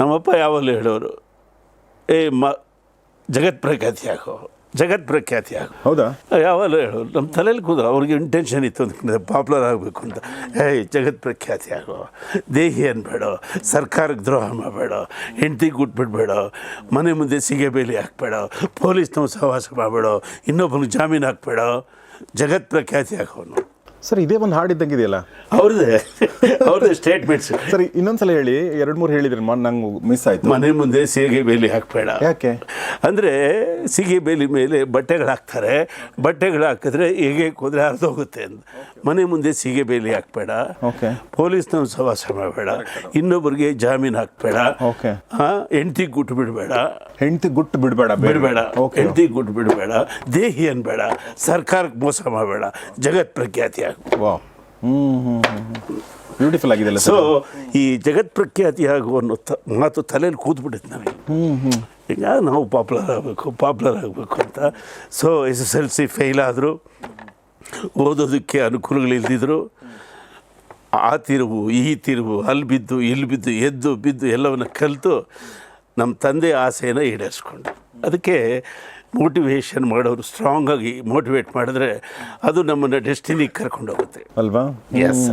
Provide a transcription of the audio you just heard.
ನಮ್ಮಪ್ಪ ಯಾವಾಗಲೂ ಹೇಳೋರು ಏ ಮ ಜಗತ್ ಪ್ರಖ್ಯಾತಿ ಆಗೋ ಜಗತ್ ಪ್ರಖ್ಯಾತಿ ಆಗೋ. ಹೌದಾ? ಯಾವಾಗಲೂ ಹೇಳೋರು ನಮ್ಮ ತಲೆಯಲ್ಲಿ ಕೂದ ಅವ್ರಿಗೆ ಇಂಟೆನ್ಷನ್ ಇತ್ತು ಅಂತ ಪಾಪ್ಯುಲರ್ ಆಗಬೇಕು ಅಂತ. ಏಯ್ ಜಗತ್ ಪ್ರಖ್ಯಾತಿ ಆಗೋ ದೇಹಿ ಅನ್ಬೇಡ ಸರ್ಕಾರಕ್ಕೆ ದ್ರೋಹ ಮಾಡಬೇಡ ಹೆಂಡತಿ ಗುಟ್ಬಿಡ್ಬೇಡ ಮನೆ ಮುಂದೆ ಸಿಗೆ ಬೇಲಿ ಹಾಕ್ಬೇಡ ಪೊಲೀಸ್ನವ್ ಸಹವಾಸ ಮಾಡಬೇಡ ಇನ್ನೊಬ್ಬನಿಗೆ ಜಾಮೀನು ಹಾಕ್ಬೇಡ ಜಗತ್ ಪ್ರಖ್ಯಾತಿ ಆಗೋನು. ಸರ್ ಇದೇ ಒಂದು ಹಾಡು ಇದ್ದಂಗಿದೆಯಲ್ಲ ಅವ್ರದ್ದೇ ಅವ್ರದ್ದೇ ಸ್ಟೇಟ್ಮೆಂಟ್ಸ್ ಸರ್ ಇನ್ನೊಂದ್ಸಲ ಹೇಳಿ ಎರಡು ಮೂರು ಹೇಳಿದ್ರಿ ನಂಗೆ ಮಿಸ್ ಆಯ್ತು. ಮನೆ ಮುಂದೆ ಸೀಗೆ ಬೇಲಿ ಹಾಕಬೇಡ. ಯಾಕೆ? ಅಂದ್ರೆ ಸೀಗೆ ಬೇಲಿ ಮೇಲೆ ಬಟ್ಟೆಗಳು ಹಾಕ್ತಾರೆ ಬಟ್ಟೆಗಳು ಹಾಕಿದ್ರೆ ಹೇಗೆ ಕುದುರೆ ಹರಿದೋಗುತ್ತೆ ಅಂತ. ಮನೆ ಮುಂದೆ ಸೀಗೆ ಬೇಲಿ ಹಾಕಬೇಡ. ಓಕೆ ಪೊಲೀಸ್ನವ್ರು ಸವಾಸ ಮಾಡಬೇಡ. ಇನ್ನೊಬ್ಬರಿಗೆ ಜಾಮೀನು ಹಾಕಬೇಡ. ಓಕೆ ಹೆಂಡ್ತಿ ಗುಟ್ಟು ಬಿಡಬೇಡ. ಹೆಂಡತಿ ಗುಟ್ಟು ಬಿಡಬೇಡ ಬಿಡಬೇಡ. ಓಕೆ ಹೆಂಡ್ತಿ ಗುಟ್ಟು ಬಿಡಬೇಡ. ದೇಹಿ ಅನ್ಬೇಡ. ಸರ್ಕಾರಕ್ಕೆ ಮೋಸ ಮಾಡಬೇಡ. ಜಗತ್ ಪ್ರಖ್ಯಾತಿ ಆಗು ವಾ ಹ್ಞೂ ಹ್ಞೂ ಬ್ಯೂಟಿಫುಲ್ ಆಗಿದೆ ಸೊ ಈ ಜಗತ್ ಪ್ರಖ್ಯಾತಿ ಆಗು ಅನ್ನೋ ತ ಮಾತು ತಲೆಯಲ್ಲಿ ಕೂತ್ಬಿಟ್ಟಿತ್ತು ನನಗೆ ಈಗ ನಾವು ಪಾಪ್ಯುಲರ್ ಆಗಬೇಕು ಪಾಪ್ಯುಲರ್ ಆಗಬೇಕು ಅಂತ. So S S L C fail ಆದರು ಓದೋದಕ್ಕೆ ಅನುಕೂಲಗಳಿಲ್ದಿದ್ರು ಆ ತಿರುವು ಈ ತಿರುವು ಅಲ್ಲಿ ಬಿದ್ದು ಇಲ್ಲಿ ಬಿದ್ದು ಎದ್ದು ಬಿದ್ದು ಎಲ್ಲವನ್ನು ಕಲಿತು ನಮ್ಮ ತಂದೆ ಆಸೆಯನ್ನು ಈಡೇರಿಸ್ಕೊಂಡು ಅದಕ್ಕೆ ಮೋಟಿವೇಶನ್ ಮಾಡೋರು ಸ್ಟ್ರಾಂಗ್ ಆಗಿ ಮೋಟಿವೇಟ್ ಮಾಡಿದ್ರೆ ಅದು ನಮ್ಮನ್ನು ಡೆಸ್ಟಿನಿಗೆ ಕರ್ಕೊಂಡು ಹೋಗುತ್ತೆ ಅಲ್ವಾ? ಎಸ್